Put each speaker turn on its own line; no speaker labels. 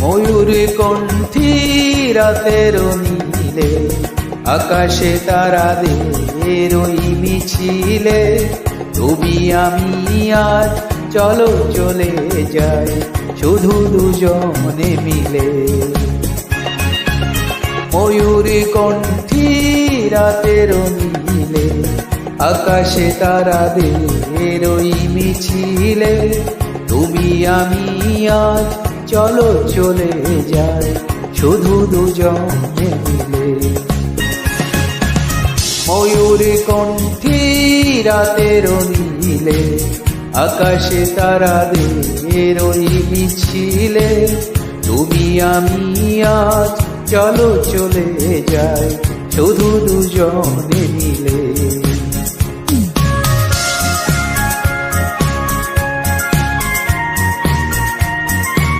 ময়ূর কণ্ঠী রাতের নীলে, আকাশে তারাদের ওই মিছিলে। তুমি, আমি, আজ চলো চলে যাই, শুধু দুজনে মিলে। ময়ূর কণ্ঠী রাতের নীলে, আকাশে তারাদের ওই মিছিলে। তুমি, আমি, আজ চলো চলে যাই, শুধু দুজনে মিলে। ময়ূর কণ্ঠী রাতের নীলে, আকাশে তারাদের মিছিলে। তুমি, আমি, আজ চলো চলে যাই, শুধু দুজনে মিলে।